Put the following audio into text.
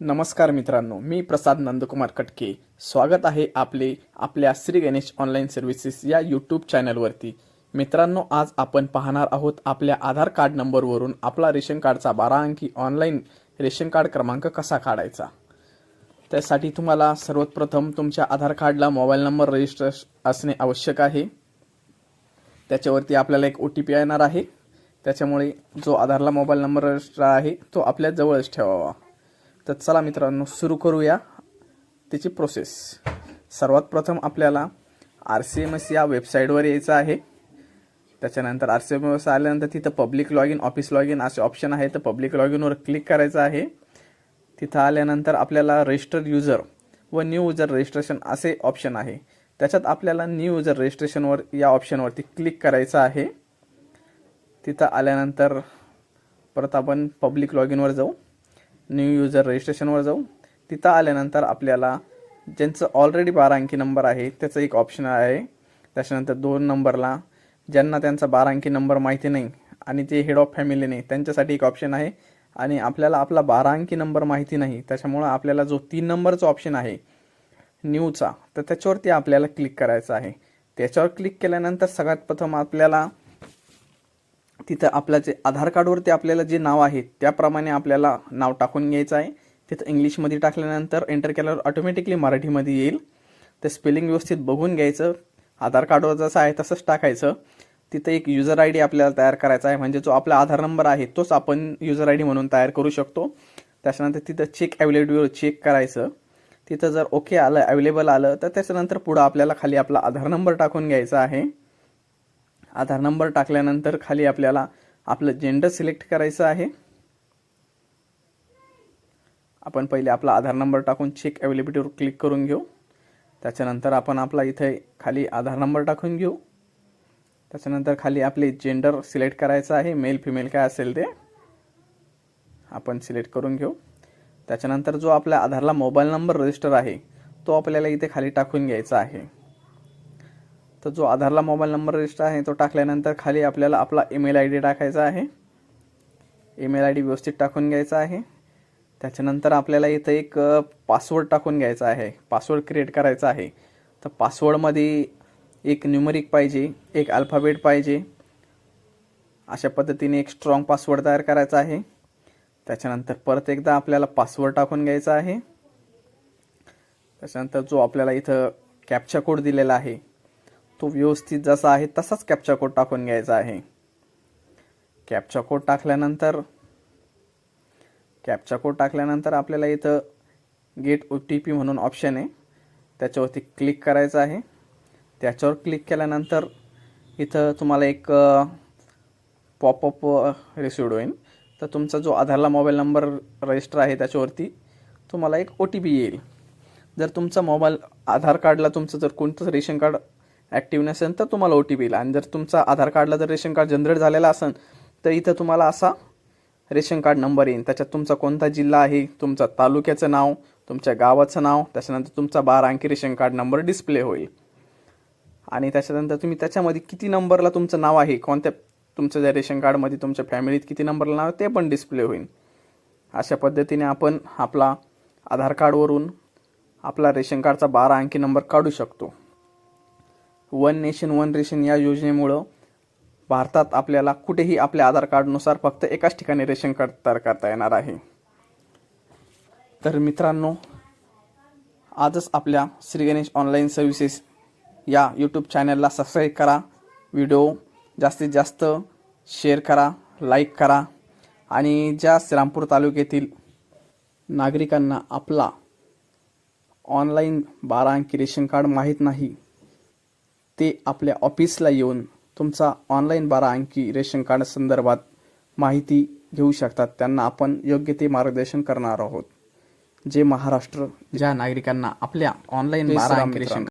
नमस्कार मित्रांनो मी प्रसाद नंदकुमार कटके. स्वागत आहे आपले आपल्या श्री गणेश ऑनलाईन सर्व्हिसेस या यूट्यूब चॅनलवरती मित्रांनो आज आपण पाहणार आहोत आपल्या आधार कार्ड नंबरवरून आपला रेशन कार्डचा बारा अंकी ऑनलाईन रेशन कार्ड क्रमांक कसा काढायचा? त्यासाठी तुम्हाला सर्वप्रथम तुमच्या आधार कार्डला मोबाईल नंबर रजिस्टर असणे आवश्यक आहे. त्याच्यावरती आपल्याला एक ओ टी पी येणार आहे. त्याच्यामुळे जो आधारला मोबाईल नंबर रजिस्टर आहे तो आपल्या जवळच ठेवावा. तर चला मित्रांनो सुरू करूया त्याची प्रोसेस सर्वात प्रथम आपल्याला आर सी एम एस या वेबसाईटवर यायचं आहे. त्याच्यानंतर आर सी एम एस आल्यानंतर तिथं public log in office log in असे ऑप्शन आहे तर पब्लिक लॉग इनवर क्लिक करायचं आहे. तिथं आल्यानंतर आपल्याला रजिस्टर युजर व न्यू युजर रजिस्ट्रेशन असे ऑप्शन आहे. त्याच्यात आपल्याला न्यू युजर रजिस्ट्रेशनवर या ऑप्शनवरती क्लिक करायचं आहे. तिथं आल्यानंतर परत आपण पब्लिक लॉग इनवर जाऊ. न्यू युजर रजिस्ट्रेशनवर जाऊ. तिथं आल्यानंतर आपल्याला ज्यांचं ऑलरेडी बारा अंकी नंबर आहे त्याचं एक ऑप्शन आहे. त्याच्यानंतर दोन नंबरला ज्यांना त्यांचा बारा अंकी नंबर माहिती नाही आणि ते हेड ऑफ फॅमिली नाही त्यांच्यासाठी एक ऑप्शन आहे. आणि आपल्याला आपला बारा अंकी नंबर माहिती नाही त्याच्यामुळं आपल्याला जो तीन नंबरचा ऑप्शन आहे न्यूचा तर त्याच्यावरती आपल्याला क्लिक करायचं आहे. त्याच्यावर क्लिक केल्यानंतर सगळ्यात प्रथम आपल्याला तिथं आपलं जे आधार कार्डवरती आपल्याला जे नाव आहे त्याप्रमाणे आपल्याला नाव टाकून घ्यायचं आहे. तिथं इंग्लिशमध्ये टाकल्यानंतर एंटर केल्यावर ऑटोमॅटिकली मराठीमध्ये येईल. ते स्पेलिंग व्यवस्थित बघून घ्यायचं. आधार कार्डवर जसं आहे तसंच टाकायचं. तिथं एक युजर आय डी आपल्याला तयार करायचा आहे. म्हणजे जो आपला आधार नंबर आहे तोच आपण युजर आय डी म्हणून तयार करू शकतो. त्याच्यानंतर तिथं चेक अवेलेबिलिटीवर चेक करायचं. तिथं जर ओके आलं अवेलेबल आलं तर त्याच्यानंतर पुढं आपल्याला खाली आपला आधार नंबर टाकून घ्यायचा आहे. आधार नंबर टाकल्यानंतर खाली आपल्याला आपलं जेंडर सिलेक्ट करायचं आहे. आपण पहिले आपला आधार नंबर टाकून चेक अवेलेबिलिटीवर क्लिक करून घेऊ. त्याच्यानंतर आपण आपला इथे खाली आधार नंबर टाकून घेऊ. त्याच्यानंतर खाली आपले जेंडर सिलेक्ट करायचं आहे. मेल फिमेल काय असेल ते आपण सिलेक्ट करून घेऊ. त्याच्यानंतर जो आपल्या आधारला मोबाईल नंबर रजिस्टर आहे तो आपल्याला इथे खाली टाकून घ्यायचा आहे. तर जो आधारला मोबाईल नंबर रजिस्टर आहे तो टाकल्यानंतर खाली आपल्याला आपला ईमेल आय डी टाकायचा आहे. ईमेल आय डी व्यवस्थित टाकून घ्यायचा आहे. त्याच्यानंतर आपल्याला इथं एक पासवर्ड टाकून घ्यायचा आहे. पासवर्ड क्रिएट करायचा आहे. तर पासवर्डमध्ये एक न्युमरिक पाहिजे एक अल्फाबेट पाहिजे. अशा पद्धतीने एक स्ट्रॉंग पासवर्ड तयार करायचा आहे. त्याच्यानंतर परत एकदा आपल्याला पासवर्ड टाकून घ्यायचा आहे. त्याच्यानंतर जो आपल्याला इथं कॅप्चा कोड दिलेला आहे तो व्यवस्थित जसा आहे तसाच कॅप्चा कोड टाकून घ्यायचा आहे. कॅप्चा कोड टाकल्यानंतर कॅप्चा कोड टाकल्यानंतर आपल्याला इथं गेट ओ टी पी म्हणून ऑप्शन आहे. त्याच्यावरती क्लिक करायचं आहे. त्याच्यावर क्लिक केल्यानंतर इथं तुम्हाला एक पॉपअप रिसिव्ड होईल. तर तुमचा जो आधारला मोबाईल नंबर रजिस्टर आहे त्याच्यावरती तुम्हाला एक ओ टी पी येईल. जर तुमचा मोबाईल आधार कार्डला तुमचं जर कोणतंच रेशन कार्ड ॲक्टिव्ह नसेल तर तुम्हाला ओ टी पी येईल. आणि जर तुमचा आधार कार्डला जर रेशन कार्ड जनरेट झालेला असेल तर इथं तुम्हाला असा रेशन कार्ड नंबर येईल. त्याच्यात तुमचा कोणता जिल्हा आहे तुमचा तालुक्याचं नाव तुमच्या गावाचं नाव त्याच्यानंतर तुमचा बारा अंकी रेशन कार्ड नंबर डिस्प्ले होईल. आणि त्याच्यानंतर तुम्ही त्याच्यामध्ये किती नंबरला तुमचं नाव आहे कोणत्या तुमचं ज्या रेशन कार्डमध्ये तुमच्या फॅमिलीत किती नंबरला नाव आहे ते पण डिस्प्ले होईल. अशा पद्धतीने आपण आपला आधार कार्डवरून आपला रेशन कार्डचा बारा अंकी नंबर काढू शकतो. वन नेशन वन रेशन या योजनेमुळं भारतात आपल्याला कुठेही आपल्या आधार कार्डनुसार फक्त एकाच ठिकाणी रेशन कार्ड तयार करता येणार आहे. तर मित्रांनो आजच आपल्या श्री गणेश ऑनलाईन सर्व्हिसेस या यूट्यूब चॅनलला सबस्क्राईब करा व्हिडिओ जास्तीत जास्त शेअर करा लाईक करा आणि ज्या श्रीरामपूर तालुक्यातील नागरिकांना आपला ऑनलाईन बारा अंकी रेशन कार्ड माहीत नाही ते आपल्या ऑफिसला येऊन तुमचा ऑनलाईन बारा अंकी रेशन कार्ड संदर्भात माहिती घेऊ शकतात. त्यांना आपण योग्य ते मार्गदर्शन करणार आहोत. जे महाराष्ट्र ज्या नागरिकांना आपल्या ऑनलाईन बारा अंकी रेशन